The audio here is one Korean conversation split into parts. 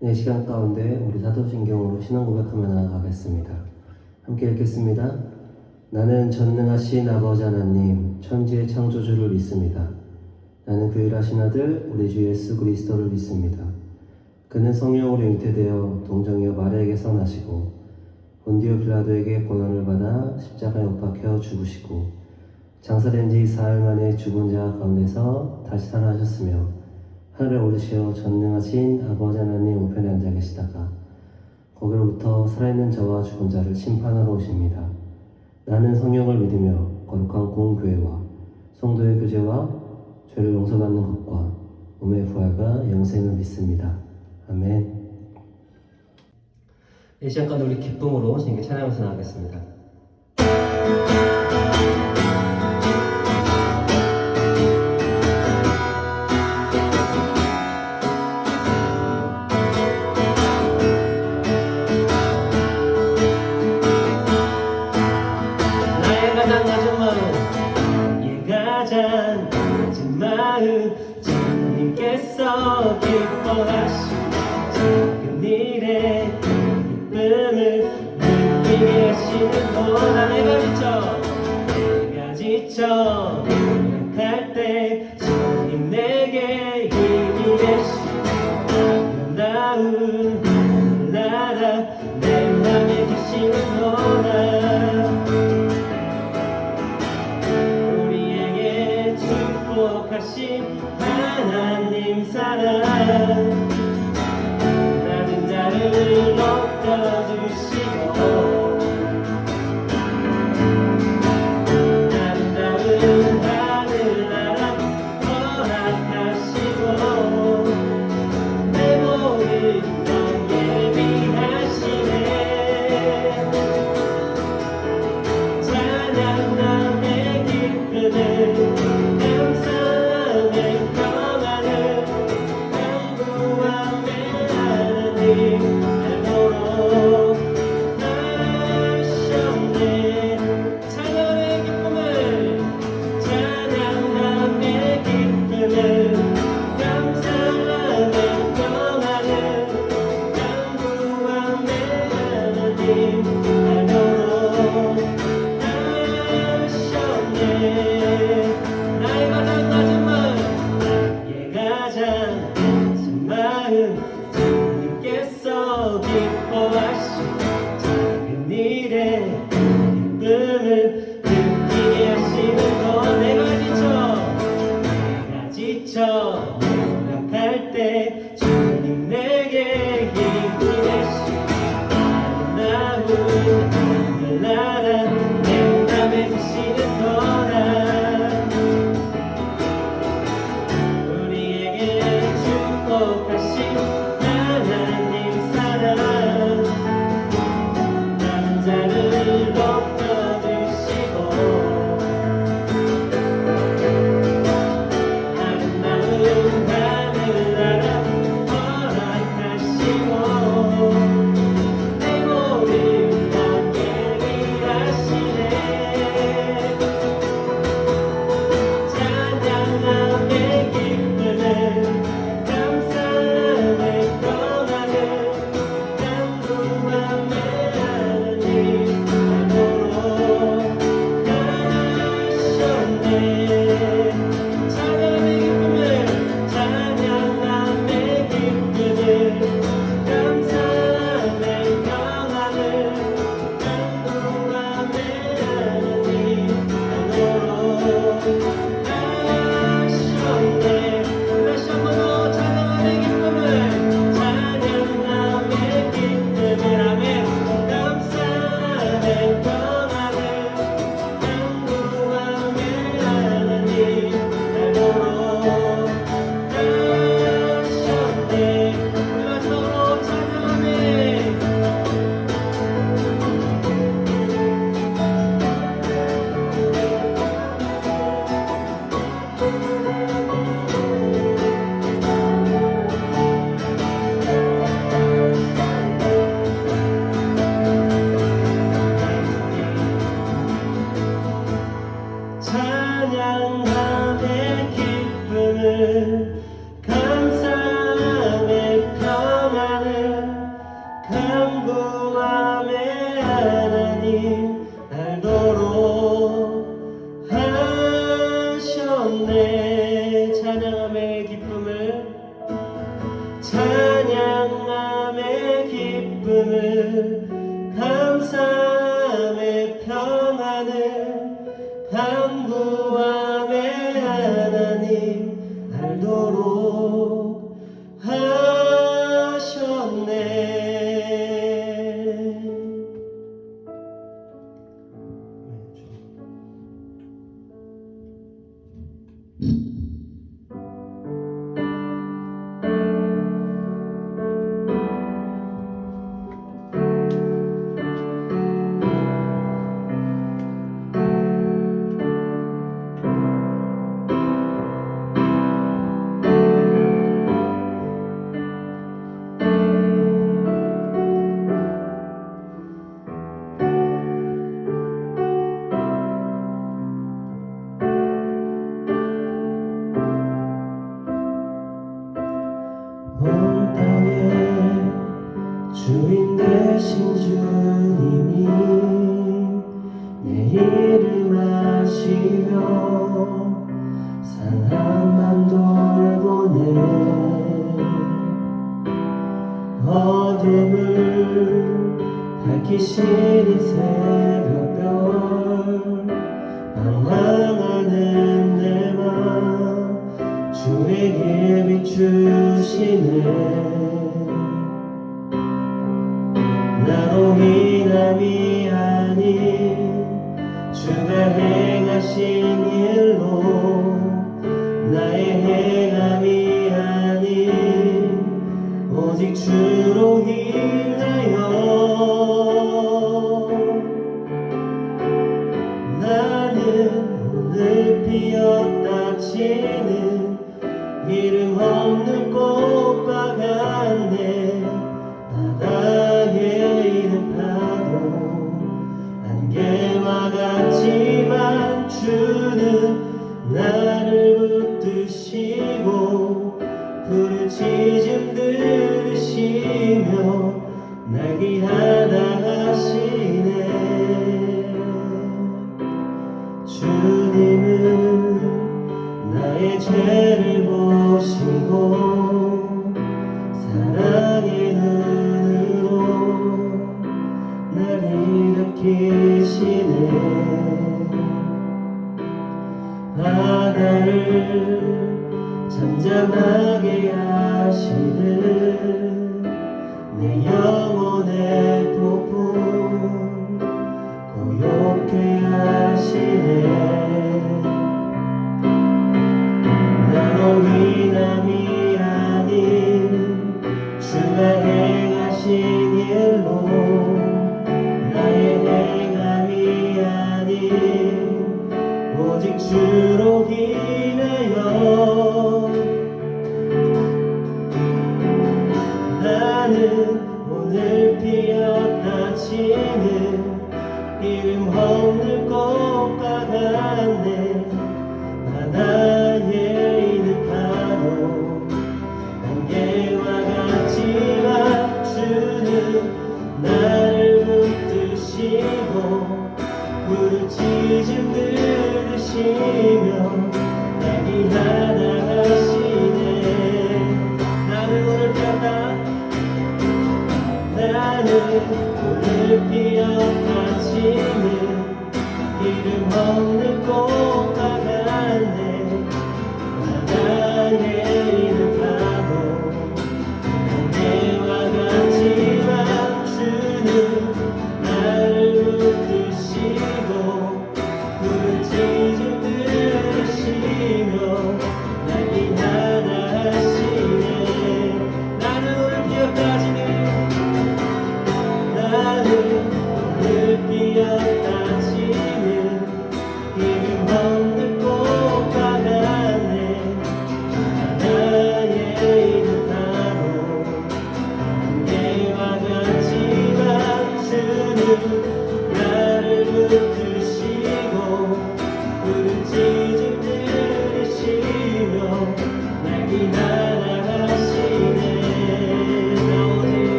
네, 시간 가운데 우리 사도신경으로 신앙 고백하며 나아가겠습니다. 함께 읽겠습니다. 나는 전능하신 아버지 하나님, 천지의 창조주를 믿습니다. 나는 그 일하신 아들, 우리 주 예수 그리스도를 믿습니다. 그는 성령으로 잉태되어 동정이어 마리아에게서 나시고 본디오 빌라도에게 고난을 받아 십자가에 못 박혀 죽으시고 장사된 지 사흘 만에 죽은 자 가운데서 다시 살아나셨으며 하늘에 오르시어 전능하신 아버지 하나님 우편에 앉아 계시다가 거기로부터 살아있는 저와 죽은 자를 심판하러 오십니다. 나는 성령을 믿으며 거룩한 공교회와 성도의 교제와 죄를 용서받는 것과 몸의 부활과 영생을 믿습니다. 아멘. 이 시간 가운데 우리 기쁨으로 주님께 찬양하면서 나가겠습니다. 기 높여주시 Oh, I see. 기를 마시며 사람만 돌보네. 어둠을 밝히시는 새벽별 sharing. 잠잠하게 하시는 내 영혼의 나는 오늘 피었다 지는 이름 없는 꽃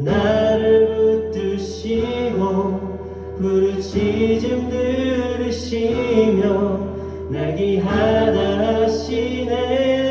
나를 붙드시고 부르짖음 들으시며 나기하다 하시네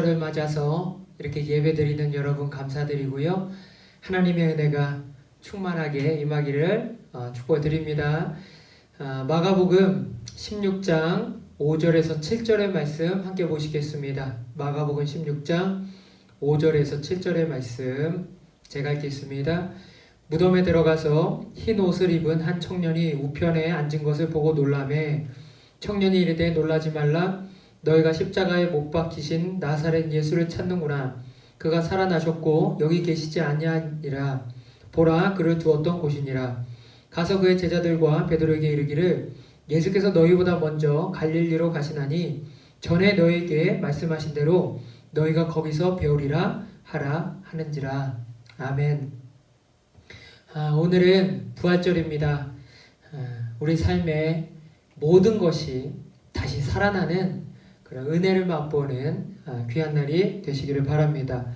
어, 부활절을 맞아서 이렇게 예배드리는 여러분 감사드리고요. 하나님의 은혜가 충만하게 임하기를 어, 축복드립니다. 아, 마가복음 16장 5절에서 7절의 말씀 함께 보시겠습니다. 마가복음 16장 5절에서 7절의 말씀 제가 읽겠습니다. 무덤에 들어가서 흰 옷을 입은 한 청년이 우편에 앉은 것을 보고 놀라매 청년이 이르되 놀라지 말라 너희가 십자가에 못 박히신 나사렛 예수를 찾는구나. 그가 살아나셨고 여기 계시지 아니하니라. 보라 그를 두었던 곳이니라. 가서 그의 제자들과 베드로에게 이르기를 예수께서 너희보다 먼저 갈릴리로 가시나니 전에 너희에게 말씀하신 대로 너희가 거기서 배우리라 하라 하는지라. 아멘. 아, 오늘은 부활절입니다. 아, 우리 삶의 모든 것이 다시 살아나는 그런 은혜를 맛보는 아, 귀한 날이 되시기를 바랍니다.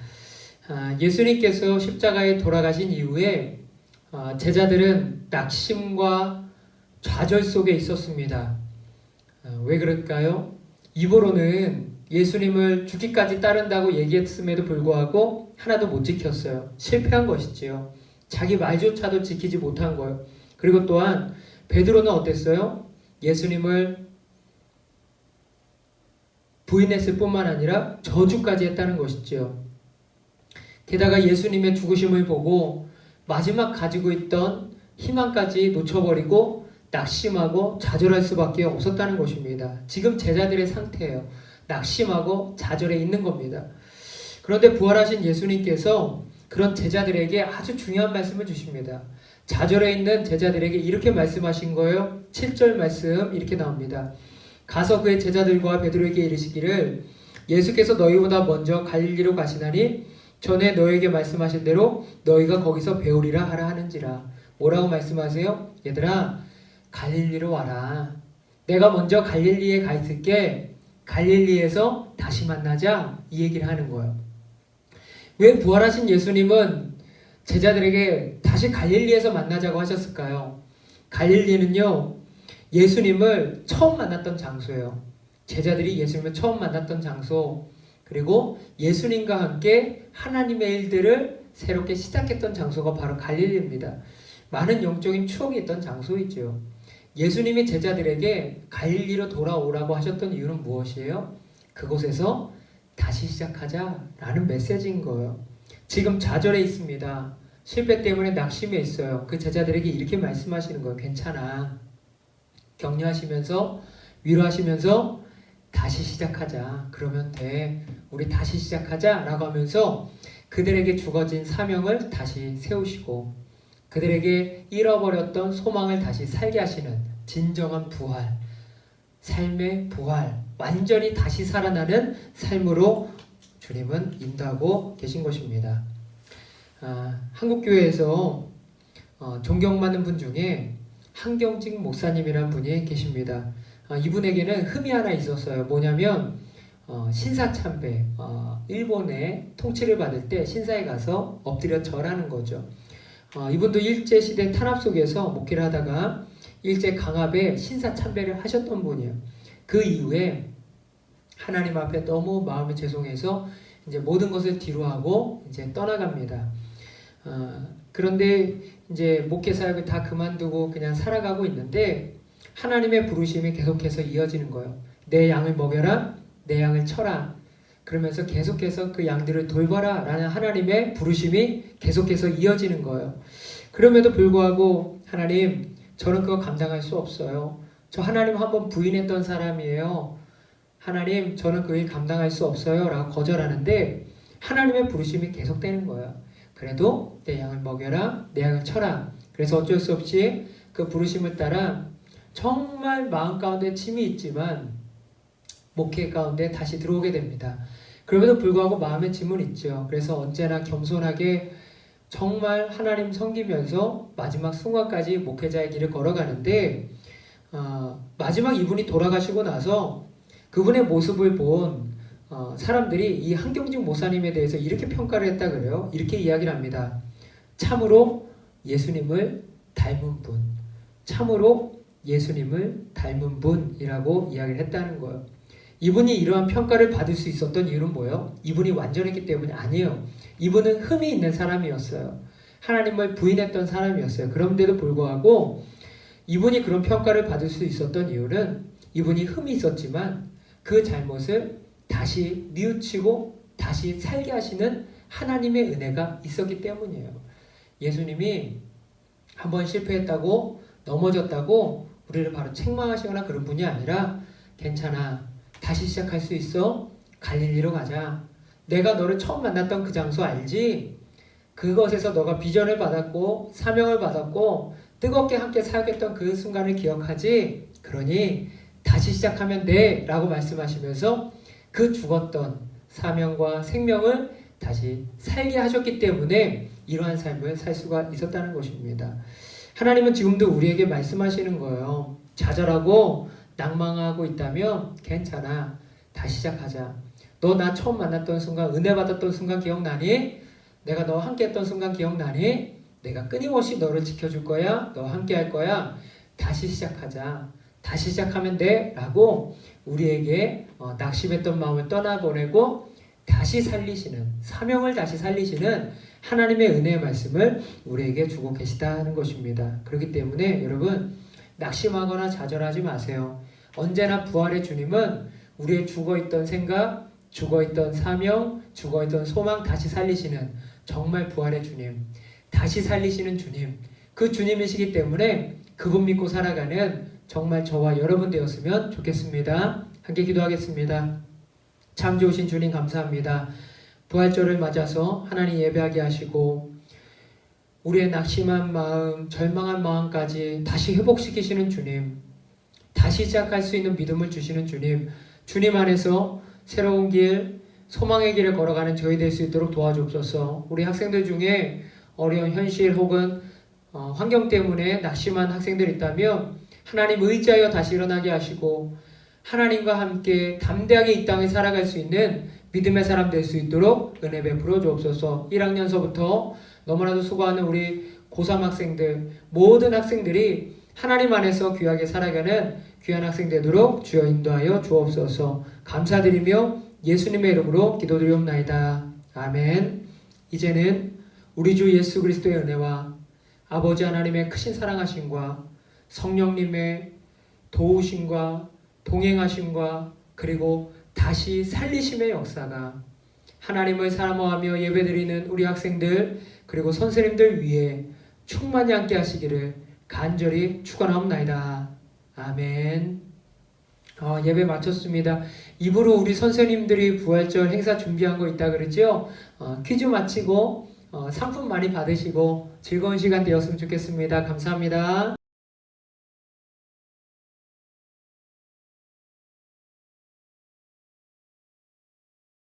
아, 예수님께서 십자가에 돌아가신 이후에 아, 제자들은 낙심과 좌절 속에 있었습니다. 아, 왜 그럴까요? 입으로는 예수님을 죽기까지 따른다고 얘기했음에도 불구하고 하나도 못 지켰어요. 실패한 것이지요. 자기 말조차도 지키지 못한 거예요. 그리고 또한 베드로는 어땠어요? 예수님을 부인했을 뿐만 아니라 저주까지 했다는 것이지요. 게다가 예수님의 죽으심을 보고 마지막 가지고 있던 희망까지 놓쳐버리고 낙심하고 좌절할 수밖에 없었다는 것입니다. 지금 제자들의 상태예요. 낙심하고 좌절해 있는 겁니다. 그런데 부활하신 예수님께서 그런 제자들에게 아주 중요한 말씀을 주십니다. 좌절해 있는 제자들에게 이렇게 말씀하신 거예요. 7절 말씀 이렇게 나옵니다. 가서 그의 제자들과 베드로에게 이르시기를 예수께서 너희보다 먼저 갈릴리로 가시나니 전에 너에게 말씀하신 대로 너희가 거기서 배우리라 하라 하는지라. 뭐라고 말씀하세요? 얘들아 갈릴리로 와라. 내가 먼저 갈릴리에 가 있을게. 갈릴리에서 다시 만나자. 이 얘기를 하는 거예요. 왜 부활하신 예수님은 제자들에게 다시 갈릴리에서 만나자고 하셨을까요? 갈릴리는요, 예수님을 처음 만났던 장소예요. 제자들이 예수님을 처음 만났던 장소, 그리고 예수님과 함께 하나님의 일들을 새롭게 시작했던 장소가 바로 갈릴리입니다. 많은 영적인 추억이 있던 장소이죠. 예수님이 제자들에게 갈릴리로 돌아오라고 하셨던 이유는 무엇이에요? 그곳에서 다시 시작하자라는 메시지인 거예요. 지금 좌절해 있습니다. 실패 때문에 낙심해 있어요. 그 제자들에게 이렇게 말씀하시는 거예요. 괜찮아. 격려하시면서 위로하시면서 다시 시작하자. 그러면 돼. 우리 다시 시작하자 라고 하면서 그들에게 주어진 사명을 다시 세우시고 그들에게 잃어버렸던 소망을 다시 살게 하시는 진정한 부활, 삶의 부활, 완전히 다시 살아나는 삶으로 주님은 인도하고 계신 것입니다. 아, 한국교회에서 어, 존경받는 분 중에 한경직 목사님이라는 분이 계십니다. 아, 이분에게는 흠이 하나 있었어요. 뭐냐면 어, 신사 참배, 어, 일본의 통치를 받을 때 신사에 가서 엎드려 절하는 거죠. 어, 이분도 일제 시대 탄압 속에서 목회를 하다가 일제 강압에 신사 참배를 하셨던 분이에요. 그 이후에 하나님 앞에 너무 마음이 죄송해서 이제 모든 것을 뒤로하고 이제 떠나갑니다. 어, 그런데 이제 목회 사역을 다 그만두고 그냥 살아가고 있는데 하나님의 부르심이 계속해서 이어지는 거예요. 내 양을 먹여라, 내 양을 쳐라. 그러면서 계속해서 그 양들을 돌봐라 라는 하나님의 부르심이 계속해서 이어지는 거예요. 그럼에도 불구하고 하나님 저는 그거 감당할 수 없어요. 저 하나님 한번 부인했던 사람이에요. 하나님 저는 그 일 감당할 수 없어요 라고 거절하는데 하나님의 부르심이 계속되는 거예요. 그래도 내 양을 먹여라 내 양을 쳐라. 그래서 어쩔 수 없이 그 부르심을 따라 정말 마음 가운데 침이 있지만 목회 가운데 다시 들어오게 됩니다. 그럼에도 불구하고 마음의 짐은 있죠. 그래서 언제나 겸손하게 정말 하나님 섬기면서 마지막 순간까지 목회자의 길을 걸어가는데 어, 마지막 이분이 돌아가시고 나서 그분의 모습을 본 어, 사람들이 이 한경직 모사님에 대해서 이렇게 평가를 했다 그래요. 이렇게 이야기를 합니다. 참으로 예수님을 닮은 분, 참으로 예수님을 닮은 분이라고 이야기를 했다는 거예요. 이분이 이러한 평가를 받을 수 있었던 이유는 뭐예요? 이분이 완전했기 때문이 아니에요. 이분은 흠이 있는 사람이었어요. 하나님을 부인했던 사람이었어요. 그런데도 불구하고 이분이 그런 평가를 받을 수 있었던 이유는 이분이 흠이 있었지만 그 잘못을 다시 뉘우치고 다시 살게 하시는 하나님의 은혜가 있었기 때문이에요. 예수님이 한 번 실패했다고 넘어졌다고 우리를 바로 책망하시거나 그런 분이 아니라 괜찮아. 다시 시작할 수 있어. 갈릴리로 가자. 내가 너를 처음 만났던 그 장소 알지? 그것에서 너가 비전을 받았고 사명을 받았고 뜨겁게 함께 사역했던 그 순간을 기억하지? 그러니 다시 시작하면 돼. 라고 말씀하시면서 그 죽었던 사명과 생명을 다시 살게 하셨기 때문에 이러한 삶을 살 수가 있었다는 것입니다. 하나님은 지금도 우리에게 말씀하시는 거예요. 좌절하고 낭망하고 있다면 괜찮아. 다시 시작하자. 너 나 처음 만났던 순간, 은혜 받았던 순간 기억나니? 내가 너 함께 했던 순간 기억나니? 내가 끊임없이 너를 지켜줄 거야. 너 함께 할 거야. 다시 시작하자. 다시 시작하면 돼. 라고 우리에게 어, 낙심했던 마음을 떠나보내고 다시 살리시는, 사명을 다시 살리시는 하나님의 은혜의 말씀을 우리에게 주고 계시다는 것입니다. 그렇기 때문에 여러분, 낙심하거나 좌절하지 마세요. 언제나 부활의 주님은 우리의 죽어있던 생각, 죽어있던 사명, 죽어있던 소망 다시 살리시는 정말 부활의 주님, 다시 살리시는 주님, 그 주님이시기 때문에 그분 믿고 살아가는 정말 저와 여러분 되었으면 좋겠습니다. 함께 기도하겠습니다. 참 좋으신 주님 감사합니다. 부활절을 맞아서 하나님 예배하게 하시고 우리의 낙심한 마음, 절망한 마음까지 다시 회복시키시는 주님, 다시 시작할 수 있는 믿음을 주시는 주님, 주님 안에서 새로운 길, 소망의 길을 걸어가는 저희 될 수 있도록 도와주옵소서. 우리 학생들 중에 어려운 현실 혹은 어, 환경 때문에 낙심한 학생들 있다면 하나님 의지하여 다시 일어나게 하시고 하나님과 함께 담대하게 이 땅에 살아갈 수 있는 믿음의 사람 될 수 있도록 은혜 베풀어 주옵소서. 1학년서부터 너무나도 수고하는 우리 고3 학생들 모든 학생들이 하나님 안에서 귀하게 살아가는 귀한 학생 되도록 주여 인도하여 주옵소서. 감사드리며 예수님의 이름으로 기도드리옵나이다. 아멘. 이제는 우리 주 예수 그리스도의 은혜와 아버지 하나님의 크신 사랑하심과 성령님의 도우심과 동행하심과 그리고 다시 살리심의 역사가 하나님을 사모하며 예배드리는 우리 학생들 그리고 선생님들 위해 충만히 함께 하시기를 간절히 축원하옵나이다. 아멘. 어, 예배 마쳤습니다. 입으로 우리 선생님들이 부활절 행사 준비한 거 있다 그러죠? 어, 퀴즈 마치고 어, 상품 많이 받으시고 즐거운 시간 되었으면 좋겠습니다. 감사합니다.